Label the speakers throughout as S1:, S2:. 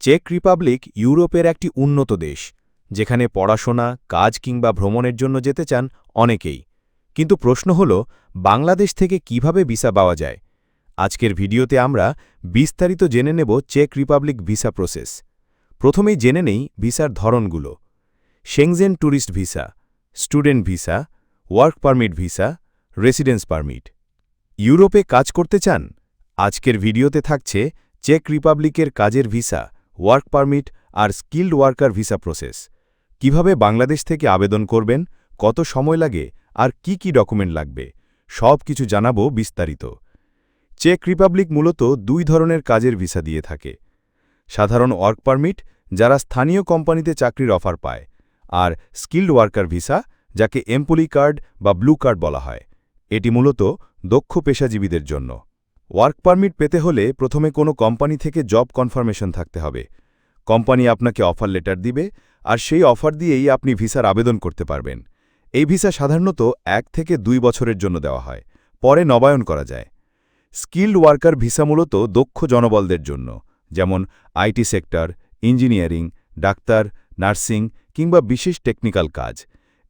S1: Check Republic ইউরোপের একটি উন্নত দেশ, যেখানে পড়াশোনা, কাজ কিংবা ভ্রমণের জন্য যেতে চান অনেকেই। কিন্তু প্রশ্ন হল, বাংলাদেশ থেকে কীভাবে ভিসা পাওয়া যায়? আজকের ভিডিওতে আমরা বিস্তারিত জেনে নেব চেক রিপাবলিক ভিসা প্রসেস প্রথমেই জেনে নেই ভিসার ধরনগুলো। Schengen tourist visa student visa work permit visa residence permit ইউরোপে কাজ করতে চান? আজকের ভিডিওতে থাকছে চেক রিপাবলিকের কাজের ভিসা। ওয়ার্ক পারমিট আর স্কিল্ড ওয়ার্কার ভিসা প্রসেস। কীভাবে বাংলাদেশ থেকে আবেদন করবেন, কত সময় লাগে, আর কি কি ডকুমেন্ট লাগবে, সব কিছু জানাব বিস্তারিত। চেক রিপাবলিক মূলত দুই ধরনের কাজের ভিসা দিয়ে থাকে। সাধারণ ওয়ার্ক পারমিট, যারা স্থানীয় কোম্পানিতে চাকরির অফার পায়, আর স্কিল্ড ওয়ার্কার ভিসা, যাকে এমপ্লয়ি কার্ড বা ব্লু কার্ড বলা হয়। এটি মূলত দক্ষ পেশাজীবীদের জন্য। ওয়ার্ক পারমিট পেতে হলে প্রথমে কোনো কোম্পানি থেকে জব কনফার্মেশন থাকতে হবে। কোম্পানি আপনাকে অফার লেটার দিবে আর সেই অফার দিয়েই আপনি ভিসার আবেদন করতে পারবেন। এই ভিসা সাধারণত এক থেকে দুই বছরের জন্য দেওয়া হয়। পরে নবায়ন করা যায়। স্কিল্ড ওয়ার্কার ভিসা মূলত দক্ষ জনবলদের জন্য, যেমন IT sector, engineering, doctor, nursing কিংবা বিশেষ টেকনিক্যাল কাজ।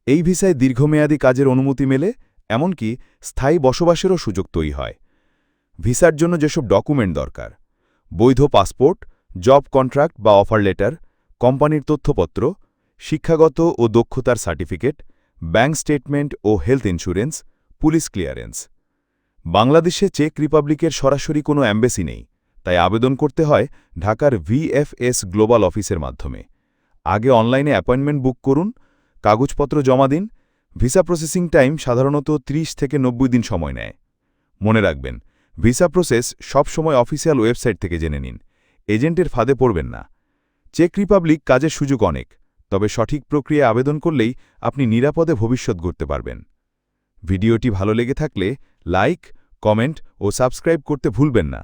S1: এই ভিসায় দীর্ঘমেয়াদী কাজের অনুমতি মেলে, এমনকি স্থায়ী বসবাসেরও সুযোগ তৈরি হয়। ভিসার জন্য যেসব ডকুমেন্ট দরকার, বৈধ পাসপোর্ট, জব কন্ট্রাক্ট বা অফার লেটার, কোম্পানির তথ্যপত্র, শিক্ষাগত ও দক্ষতার সার্টিফিকেট, ব্যাংক স্টেটমেন্ট ও হেলথ ইন্স্যুরেন্স, পুলিশ ক্লিয়ারেন্স। বাংলাদেশে চেক রিপাবলিকের সরাসরি কোনো অ্যাম্বাসি নেই, তাই আবেদন করতে হয় ঢাকার ভিএফএস গ্লোবাল অফিসের মাধ্যমে। আগে অনলাইনে অ্যাপয়েন্টমেন্ট বুক করুন, কাগজপত্র জমা দিন, ভিসা প্রসেসিং টাইম সাধারণত ৩০ থেকে নব্বই দিন সময় নেয়। মনে রাখবেন ভিসা প্রসেস সবসময় অফিসিয়াল ওয়েবসাইট থেকে জেনে নিন। এজেন্টের ফাঁদে পড়বেন না। চেক রিপাবলিক কাজের সুযোগ অনেক, তবে সঠিক প্রক্রিয়া আবেদন করলেই আপনি নিরাপদে ভবিষ্যৎ গড়তে পারবেন। ভিডিওটি ভালো লেগে থাকলে লাইক, কমেন্ট ও সাবস্ক্রাইব করতে ভুলবেন না।